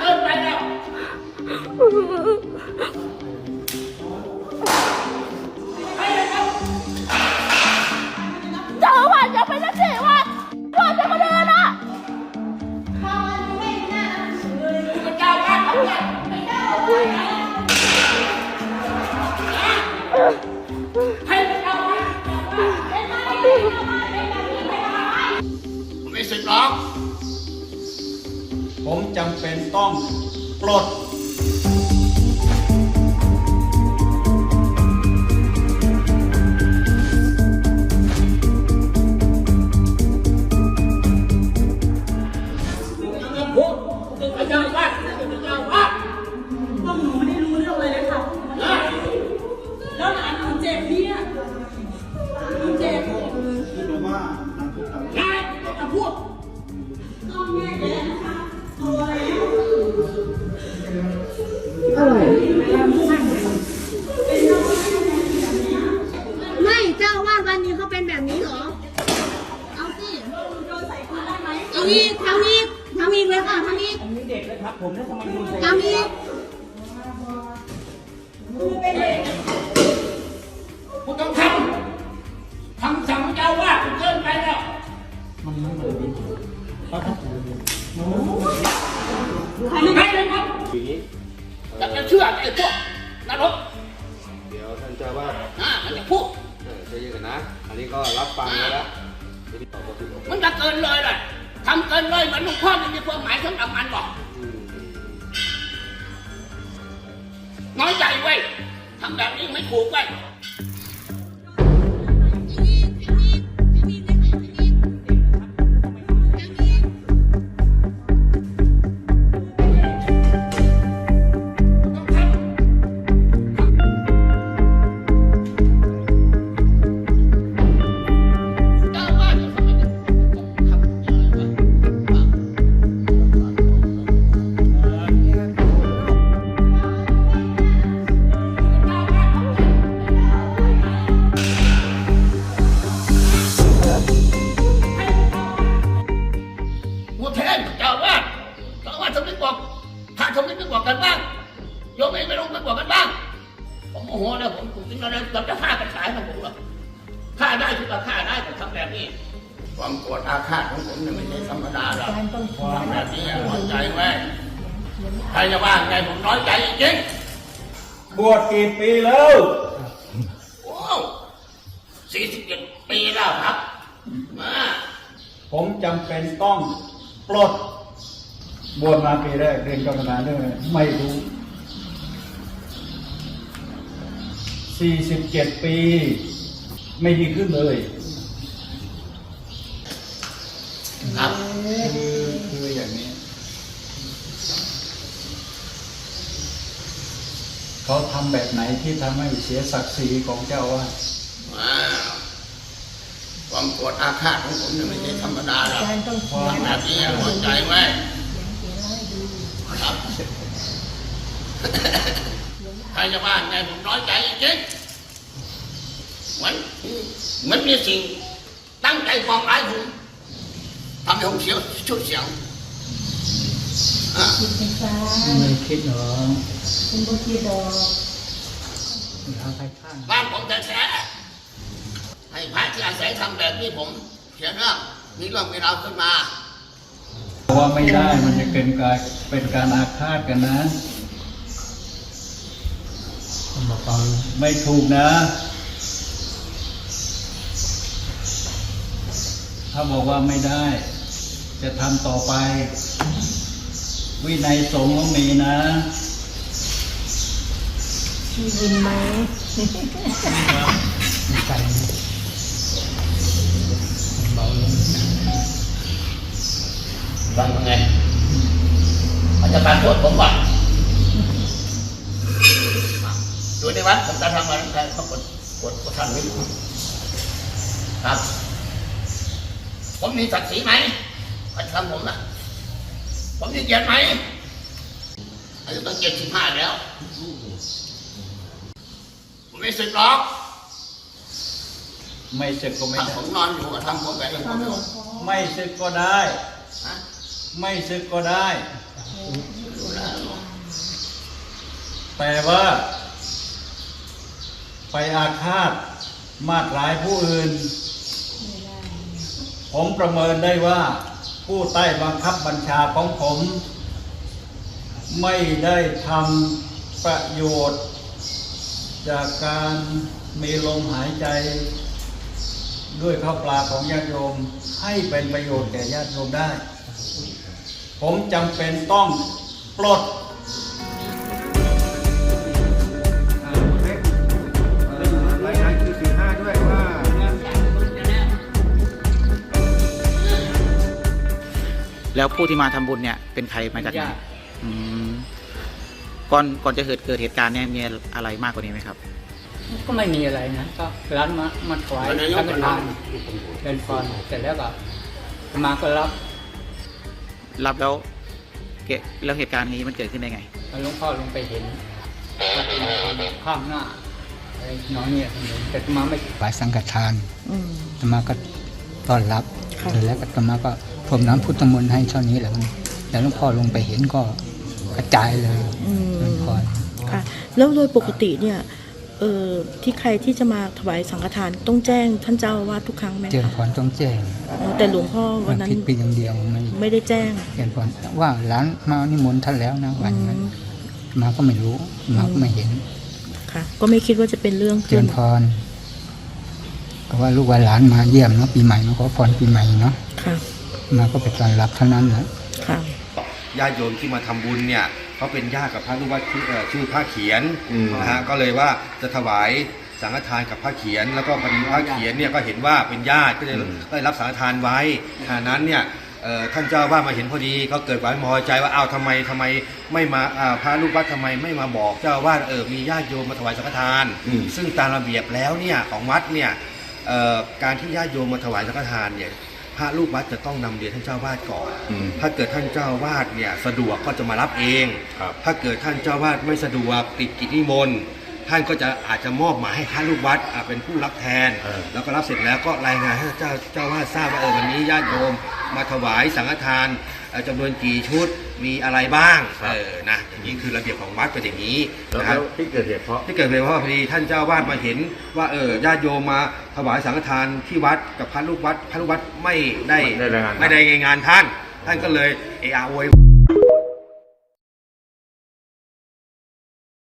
เกินไปแล้ว เจอว่าสอย่าไปนะสิว่าว่าจะมาเดินอะพระเจ้าว่าเขาเนี่ยให้ ผมจำเป็นต้องปลด ได้ไหมเอาอีกทำอีกทำอีกเลยค่ะทำอีกผมนี่เด็กนะครับ ผมแล้วทำไมดูใส่ทำอีกคุณต้องทำคำสั่งพระเจ้าว่าเกินไปแล้ว มันไม่เหมือนดิเขาทำผมใครไม่เลยครับจะจะเชื่อไอ้พวกนรกเดี๋ยวท่านเจ้าว่านะมันจะพูดเออใจเย็นกันนะ อันนี้ก็รับฟังไว้แล้วทีนี้ต่อไปที่ผมมันจะเกินเลยเลย ทำเกินเลยเหมือนหลวงพ่อมันมีความหมายสำหรับมันบอกอืมน้อยใจเว้ ผมผมจริงๆแล้วเราจะฆ่ากันตายนะผมหรอกฆ่าได้คือก็ฆ่าได้แต่ทำแบบนี้ ความโกรธอาฆาตของผมเนี่ยไม่ใช่ธรรมดาหรอกทำแบบนี้น้อยใจไว้ใครจะว่าไงผมน้อยใจจริงบวชกี่ปีแล้วๆโอ้สี่สิบเจ็ดปีแล้วครับมาผมจำเป็นต้องปลดบวชมาปีแรกเรียนกรรมฐานเรื่องอะไรไม่รู้ 47 ปี ไม่ดีขึ้นเลยครับคือคืออย่างนี้เขาทำแบบไหนที่ทำให้เสียศักดิ์ศรีของเจ้าอาว่าสว้าวความโกรธอาฆาตของผมเนี่ยไม่ใช่ธรรมดาหรอกทำแบบนี้หัวใจไว้ครับใคร จะว่าไงผมน้อยใจจริงๆเหมือนเหมือนมีสิ่งตั้งใจฟองร้ายผมทำให้ผมเสียชื่อเสียงอะไม่คิดหรอกคุณโบกีดอกทางใครข้างบ้านผมแท้ๆให้พระที่อาศัยทำแบบนี้ผมเสียเรื่องมีเรื่องมีราวขึ้นมาว่าไม่ได้มันจะเป็นการเป็นการอาฆาตกันนะ ไม่ถูกนะ ถ้าบอกว่าไม่ได้ จะทำต่อไป วินัยสงฆ์ต้องมีนะมียินไหมฟังยังไงมันจะการโทษผมก่อนอยู่ในวัดผมจะทำอะไรใครเขากดกดกดทันไม่อยู่ ครับ ผมมีศักดิ์ศรีไหมเขาทำผมนะผมมีเกียรติไหมอายุตั้งเจ็ดสิบห้าแล้ว ผมไม่สึกหรอกไม่ศึกก็ไม่ถ้าได้ผมนอนอยู่ก็ทำผมแบบนี้ผมไม่รู้ไม่ศึกก็ได้ ฮะไม่ศึกก็ได้ไแต่ว่า ไปอาฆาตมาดร้ายผู้อื่น ผมประเมินได้ว่าผู้ใต้บังคับบัญชาของผม ไม่ได้ทำประโยชน์ จากการมีลมหายใจ ด้วยข้าวปลาของญาติโยมให้เป็นประโยชน์แก่ญาติโยมได้ ผมจำเป็นต้องปลด แล้วผู้ที่มาทำบุญเนี่ยเป็นใครมาจากไหนอืมก่อนก่อนจะเกิดเกิดเหตุการณ์เนี่ยมีอะไรมากกว่านี้ไหมครับ ก็ไม่มีอะไรนะก็ร้านมามาถวายสังฆทานเดินพรเสร็จแล้วก็มาก็รับ รับแล้วเกะแล้วเหตุการณ์นี้มันเกิดขึ้นได้ไงหลวงพ่อลงไปเห็นว่าเป็นข้างหน้าอะไรน้องเนี่ยแต่อาตมาไม่ถวายสังฆทานอาตมาก็ต้อนรับเสร็จแล้วก็อาตมาก็พ รมน้ำพุทธมนต์ให้เท่านี้แหละมันแล้วหลวงพ่อลงไปเห็นก็กระจายเลยอืมเดินพรค่ะแล้วโดยปกติเนี่ยเออที่ใครที่จะมาถวายสังฆทานต้องแจ้งท่านเจ้าอาวาสทุกครั้งไหมเจริญคะพรต้องแจ้งอ๋อแต่หลวงพ่อวันนั้นผิดไปอย่างเดียวไม่ไม่ได้แจ้ง เจริญพรว่าร้านมานิมนต์ท่านแล้วนะวันนั้นอืม มาก็ไม่รู้มาก็ไม่เห็น ค่ะ ก็ไม่คิดว่าจะเป็นเรื่องเจขึ้รินญพรก็ว่าลูกว่าหลานมาเยี่ยมเนาะปีใหม่มาขอพรปีใหม่เนาะค่ะ มาก็ไปต้อนรับเท่านั้นแหละค่ะญาติโยมที่มาทำบุญเนี่ยเขาเป็นญาติกับพระลูกวัดชื่อเอ่อชื่อพระเขียนนะฮะก็เลยว่าจะถวายสังฆทานกับพระเขียน แล้วก็พอดีพระเขียนเนี่ยก็เห็นว่าเป็นญาติก็เลยได้รับสังฆทานไว้ขณะนั้นเนี่ยเอ่อท่านเจ้าว่ามาเห็นพอดีก็เกิดความพอใจว่าอ้าวทำไมทำไมไม่มาอ่าพระลูกวัดทำไมไม่มาบอกเจ้าว่าเออมีญาติโยมมาถวายสังฆทาน ซึ่งตามระเบียบแล้วเนี่ยของวัดเนี่ยเอ่อการที่ญาติโยมมาถวายสังฆทานเนี่ย พระลูกวัดจะต้องนำเรียนท่านเจ้าวาดก่อน ถ้าเกิดท่านเจ้าวาดเนี่ยสะดวกก็จะมารับเอง ถ้าเกิดท่านเจ้าวาดไม่สะดวกติดกิจนิมนต์ท่านก็จะอาจจะมอบหมายให้พระลูกวัดอ่าเป็นผู้รับแทน แล้วก็รับเสร็จแล้วก็รายงานให้เจ้าเจ้าวาดทราบว่าเออวันนี้ญาติโยมมาถวายสังฆทานเอ่อจำนวนกี่ชุด มีอะไรบ้างเออนะอย่างนี้คือระเบียบของวัดเป็นอย่างนี้นะครับที่เกิดเหตุเพราะ ที่เกิดเป็นเพราะว่าพอดีท่านเจ้าวาดมาเห็นว่าเออญาติโยมมาถวายสังฆทานที่วัดกับพระลูกวัด พระลูกวัดไม่ได้ไม่ได้รายงาน ไม่ได้รายงานท่าน ท่านก็เลยเออาโวย